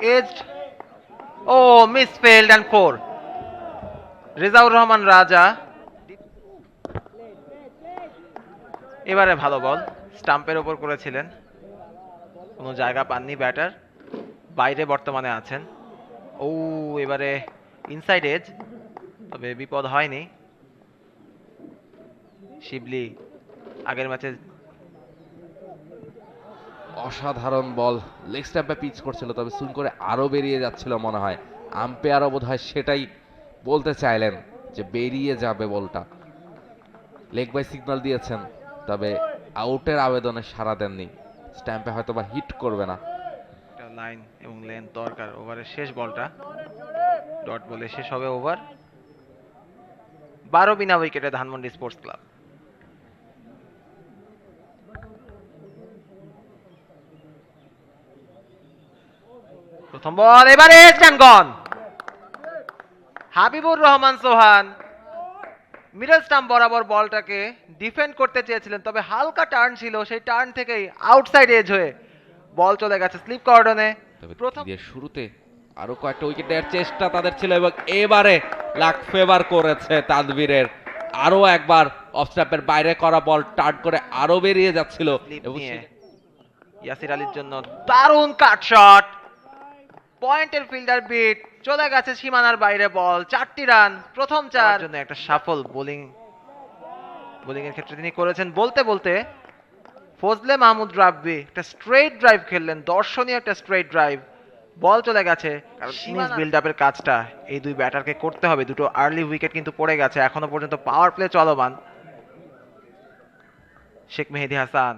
Aged O misfield and four Rezaur Rahman Raja এবারে ভালো বল। স্টাম্পের ওপর করেছিলেন। কোনো জায়গা পাননি ব্যাটার বাইরে বর্তমানে আছেন। ও, এবারে ইনসাইড এজ তবে বিপদ হয়নি। শিবলি আগের ম্যাচে অসাধারণ বল। লেগ স্ট্যাম্পে পিচ করছিল, তবে সুইং করে আরও বেরিয়ে যাচ্ছিল মনে হয়। আম্পায়ারও বোধ হয় সেটাই বলতে চাইলেন যে বেরিয়ে যাবে বলটা। লেগ বাই সিগন্যাল দিয়েছেন, তবে আউটের আবেদনে সাড়া দেননি। স্ট্যাম্পে হয়তো বা হিট করবে না। লাইন এবং লেন দরকার ওভারের শেষ বলটা। ডট বলে শেষ হবে ওভার বারো বিনা উইকেটে ধানমন্ডি স্পোর্টস ক্লাব প্রথম বল এবারে gone Habibur Rahman Sohan middle stump বরাবর বলটাকে ডিফেন্ড করতে চেয়েছিলেন তবে হালকা টার্ন ছিল সেই টার্ন থেকেই আউটসাইড এজ হয়ে বল চলে গেছে স্লিপ কর্ডনে। প্রথম শুরুতে আরও কয়েকটা উইকেট নেওয়ার চেষ্টা তাদের ছিল এবং এবারে লাক ফেভার করেছে তাদবীরের আরও একবার অফ স্ট্যাম্পের বাইরে করা বল টার্ন করে আরও বেরিয়ে যাচ্ছিল এবং ইয়াসির আলীর জন্য দারুণ কাট শট পয়েন্টের ফিল্ডার বিট চলে গেছে সীমানার বাইরে বল চারটি রান প্রথম চার। জন্য একটা সাফল বোলিং বোলিং এর ক্ষেত্রে তিনি করেছেন। বলতে বলতে ফজলে মাহমুদ রাব্বি একটা স্ট্রেট ড্রাইভ খেললেন দর্শনীয় একটা স্ট্রেট ড্রাইভ বল চলে গেছে। ইনিংস বিল্ড আপের কাজটা এই দুই ব্যাটারকে করতে হবে। দুটো আর্লি উইকেট কিন্তু পড়ে গেছে এখনও পর্যন্ত পাওয়ার প্লে চলমান। শেখ মেহেদি হাসান।